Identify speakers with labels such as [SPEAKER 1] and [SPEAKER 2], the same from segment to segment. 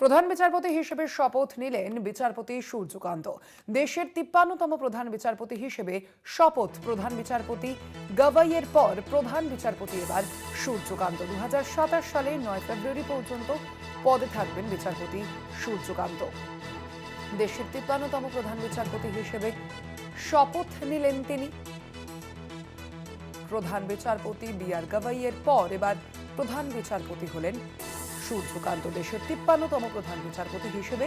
[SPEAKER 1] প্রধান বিচারপতি হিসেবে শপথ নিলেন বিচারপতি সূর্যকান্ত। দেশের তিপ্পান্নতম প্রধান বিচারপতি হিসেবে শপথ প্রধান বিচারপতি, গাভাইয়ের পর প্রধান বিচারপতি এবার সূর্যকান্ত। দু সালে নয় ফেব্রুয়ারি পর্যন্ত পদে থাকবেন বিচারপতি সূর্যকান্ত। দেশের তিপ্পান্নতম প্রধান বিচারপতি হিসেবে শপথ নিলেন তিনি। প্রধান বিচারপতি বি আর গাভাইয়ের পর এবার প্রধান বিচারপতি হলেন সূর্যকান্ত দেশের তিপ্পান্নতম প্রধান বিচারপতি হিসেবে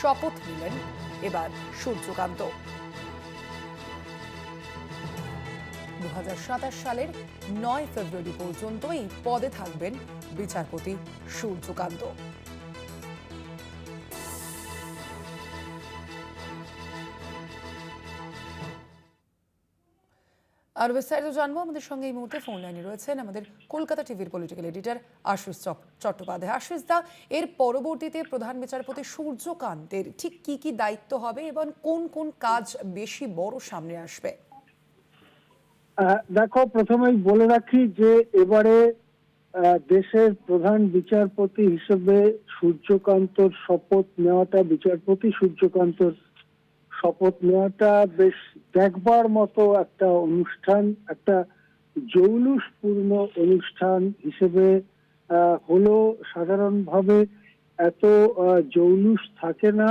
[SPEAKER 1] শপথ নিলেন এবার সূর্যকান্ত। দু হাজার সাতাশ সালের নয় ফেব্রুয়ারি পর্যন্ত এই পদে থাকবেন বিচারপতি সূর্যকান্ত। আর বিস্তারিত জানব, আমাদের সঙ্গে এই মুহূর্তে ফোন লাইনে রয়েছেন আমাদের কলকাতা টিভির পলিটিক্যাল এডিটর আশিস চট্টোপাধ্যায়। আশিস দা, এর পরবর্তীতে প্রধান বিচারপতি সূর্যকান্তের ঠিক কি কি দায়িত্ব হবে এবং কোন কোন কাজ বেশি বড় সামনে আসবে?
[SPEAKER 2] দেখো, প্রথমেই বলে রাখি যে এবারে দেশের প্রধান বিচারপতি হিসেবে সূর্যকান্তর শপথ নেওয়াটা বিচারপতি সূর্যকান্তর শপথ নেওয়াটা বেশ দেখবার মতো একটা অনুষ্ঠান, একটা জৌলুসপূর্ণ অনুষ্ঠান হিসেবে হলো সাধারণভাবে এত জৌলুস থাকে না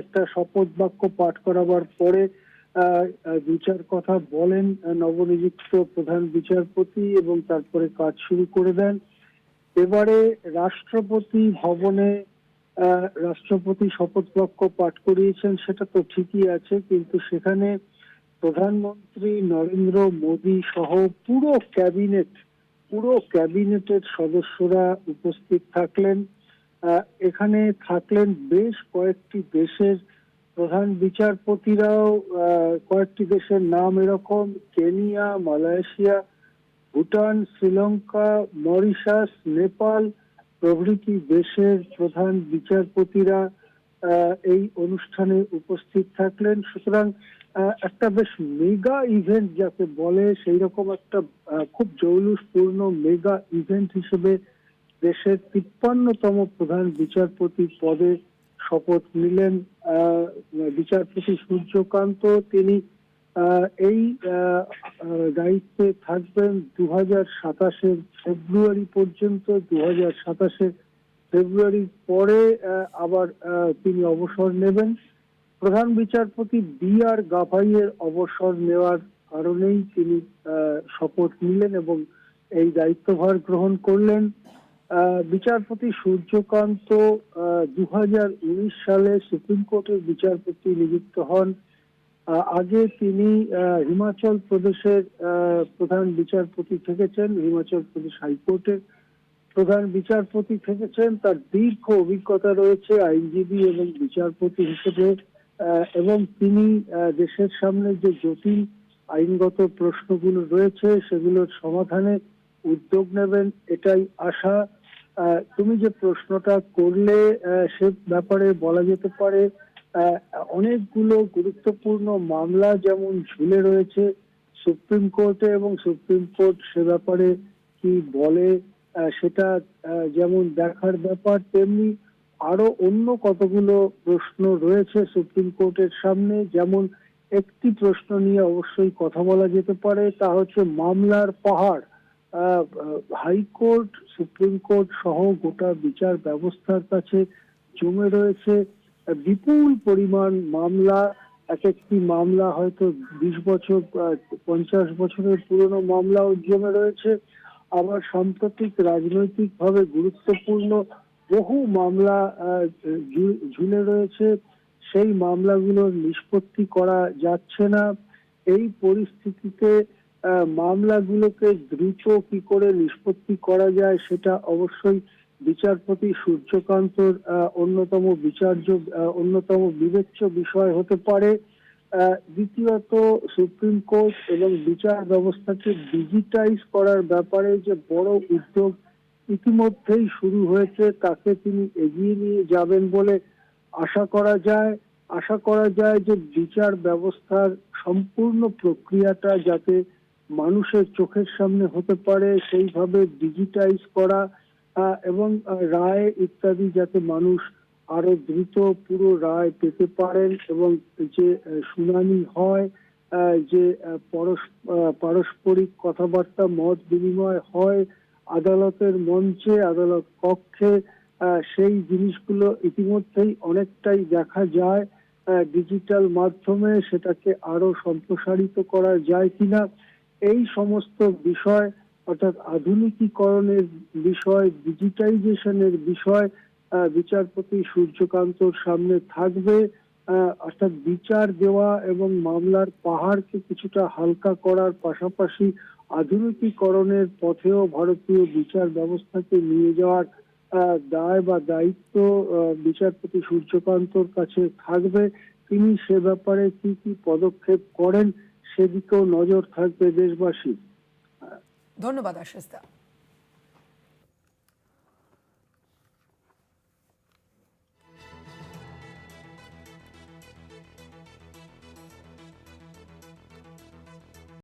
[SPEAKER 2] একটা শপথ বাক্য পাঠ করাবার পরে দু চার কথা বলেন নবনিযুক্ত প্রধান বিচারপতি এবং তারপরে কাজ শুরু করে দেন। এবারে রাষ্ট্রপতি ভবনে রাষ্ট্রপতি শপথ বাক্য পাঠ করিয়েছেন, সেটা তো ঠিকই আছে, কিন্তু সেখানে প্রধানমন্ত্রী নরেন্দ্র মোদী সহ পুরো ক্যাবিনেট, পুরো ক্যাবিনেটের সদস্যরা উপস্থিত থাকলেন। এখানে থাকলেন বেশ কয়েকটি দেশের প্রধান বিচারপতিরাও কয়েকটি দেশের নাম এরকম, Kenya, Malaysia, Bhutan, Sri Lanka, Mauritius, Nepal প্রভৃতি দেশের প্রধান বিচারপতিরা এই অনুষ্ঠানে উপস্থিত থাকলেন। সুতরাং একটা বেশ মেগা ইভেন্ট যাকে বলে সেই রকম একটা খুব জৌলুসপূর্ণ মেগা ইভেন্ট হিসেবে দেশের তিপ্পান্নতম প্রধান বিচারপতি পদে শপথ নিলেন বিচারপতি সূর্যকান্ত। তিনি এই দায়িত্বে থাকবেন দু হাজার সাতাশের ফেব্রুয়ারি পর্যন্ত দু হাজার সাতাশের ফেব্রুয়ারির পরে আবার তিনি অবসর নেবেন। প্রধান বিচারপতি বি আর গাভাইয়ের অবসর নেওয়ার কারণেই তিনি শপথ নিলেন এবং এই দায়িত্বভার গ্রহণ করলেন। বিচারপতি সূর্যকান্ত দু সালে সুপ্রিম কোর্টের বিচারপতি নিযুক্ত হন। আগে তিনি হিমাচল প্রদেশের প্রধান বিচারপতি থেকেছেন, হিমাচল প্রদেশ হাইকোর্টের প্রধান বিচারপতি থেকেছেন। তার দীর্ঘ অভিজ্ঞতা রয়েছে আইনজীবী এবং বিচারপতি হিসেবে এবং তিনি দেশের সামনে যে জটিল আইনগত প্রশ্নগুলো রয়েছে, সেগুলোর সমাধানে উদ্যোগ নেবেন, এটাই আশা। তুমি যে প্রশ্নটা করলে সে ব্যাপারে বলা যেতে পারে অনেকগুলো গুরুত্বপূর্ণ মামলা যেমন ঝুলে রয়েছে সুপ্রিম কোর্টে এবং সুপ্রিম কোর্ট সে ব্যাপারে কি বলে সেটা যেমন দেখার ব্যাপার, তেমনি আরও অন্য কতগুলো প্রশ্ন রয়েছে সুপ্রিম কোর্টের সামনে, যেমন একটি প্রশ্ন নিয়ে অবশ্যই কথা বলা যেতে পারে, তা হচ্ছে মামলার পাহাড়। হাইকোর্ট, সুপ্রিম কোর্ট সহ গোটা বিচার ব্যবস্থার কাছে জমে রয়েছে। বিপুল পরিমাণ মামলা, এক একটি মামলা হয়তো বিশ বছর পঞ্চাশ বছরের পুরনো মামলা জমে রয়েছে। আবার সাম্প্রতিক রাজনৈতিকভাবে গুরুত্বপূর্ণ বহু মামলা ঝুলে রয়েছে। সেই মামলাগুলোর নিষ্পত্তি করা যাচ্ছে না। এই পরিস্থিতিতে মামলাগুলোকে দ্রুত কি করে নিষ্পত্তি করা যায়, সেটা অবশ্যই বিচারপতি সূর্যকান্তর অন্যতম বিচার্য অন্যতম বিবেচ্য বিষয় হতে পারে। দ্বিতীয়ত সুপ্রিম কোর্ট এবং বিচার ব্যবস্থাকে ডিজিটাইজ করার ব্যাপারে যে বড় উদ্যোগ ইতিমধ্যেই শুরু হয়েছে, তাকে তিনি এগিয়ে নিয়ে যাবেন বলে আশা করা যায়। আশা করা যায় যে বিচার ব্যবস্থার সম্পূর্ণ প্রক্রিয়াটা যাতে মানুষের চোখের সামনে হতে পারে, সেইভাবে ডিজিটাইজ করা এবং রায় ইত্যাদি যাতে মানুষ আরও দ্রুত পুরো রায় পেতে পারেন এবং যে শুনানি হয় যে পারস্পরিক কথাবার্তা মত বিনিময় হয় আদালতের মঞ্চে, আদালত কক্ষে সেই জিনিসগুলো ইতিমধ্যেই অনেকটাই দেখা যায় ডিজিটাল মাধ্যমে সেটাকে আরও সম্প্রসারিত করা যায় কিনা, এই সমস্ত বিষয় অর্থাৎ আধুনিকীকরণের বিষয় ডিজিটাইজেশনের বিষয় বিচারপতি সূর্যকান্তর সামনে থাকবে। অর্থাৎ বিচার দেওয়া এবং মামলার পাহাড়কে কিছুটা হালকা করার পাশাপাশি আধুনিকীকরণের পথেও ভারতীয় বিচার ব্যবস্থাকে নিয়ে যাওয়ার দায় বা দায়িত্ব বিচারপতি সূর্যকান্তর কাছে থাকবে। তিনি সে ব্যাপারে কি কি পদক্ষেপ করেন সেদিকেও নজর থাকবে দেশবাসী
[SPEAKER 1] ধন্যবাদ আশিস